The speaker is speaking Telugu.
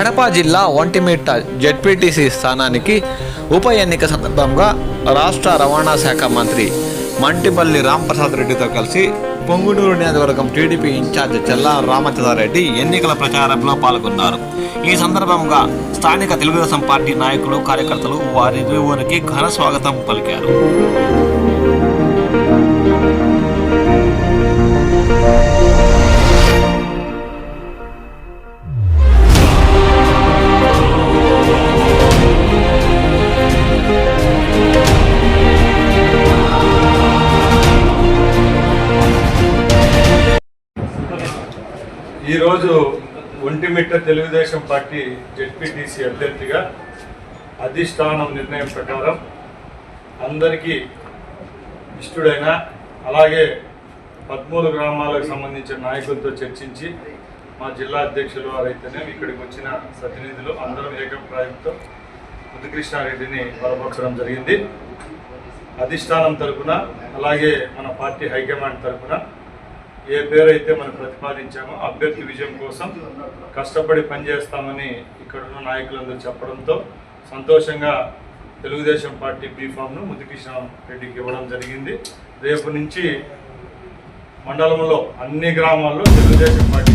కడప జిల్లా ఒంటిమిట్ట జెడ్పీటీసీ స్థానానికి ఉప ఎన్నిక సందర్భంగా రాష్ట్ర రవాణా శాఖ మంత్రి మంటిపల్లి రాంప్రసాద్ రెడ్డితో కలిసి పొంగునూరు నియోజకవర్గం టీడీపీ ఇన్ఛార్జ్ చెల్లా రామచంద్రారెడ్డి ఎన్నికల ప్రచారంలో పాల్గొన్నారు. ఈ సందర్భంగా స్థానిక తెలుగుదేశం పార్టీ నాయకులు కార్యకర్తలు వారిరువురికి ఘన స్వాగతం పలికారు. ఈరోజు ఒంటిమిట్ట తెలుగుదేశం పార్టీ జెడ్పీటీసీ అభ్యర్థిగా అధిష్టానం నిర్ణయం ప్రకారం అందరికీ ఇష్టడైన అలాగే పదమూడు గ్రామాలకు సంబంధించిన నాయకులతో చర్చించి మా జిల్లా అధ్యక్షులు వారైతేనే ఇక్కడికి వచ్చిన ప్రతినిధులు అందరం ఏకప్రాయంతో ముద్దుకృష్ణారెడ్డిని బలపరచడం జరిగింది. అధిష్టానం తరపున అలాగే మన పార్టీ హైకమాండ్ తరపున ఏ పేరైతే మనం ప్రతిపాదించామో అభ్యర్థి విజయం కోసం కష్టపడి పనిచేస్తామని ఇక్కడున్న నాయకులందరూ చెప్పడంతో సంతోషంగా తెలుగుదేశం పార్టీ బీఫామ్ను ముద్దుకృష్ణ రెడ్డికి ఇవ్వడం జరిగింది. రేపు నుంచి మండలంలో అన్ని గ్రామాల్లో తెలుగుదేశం పార్టీ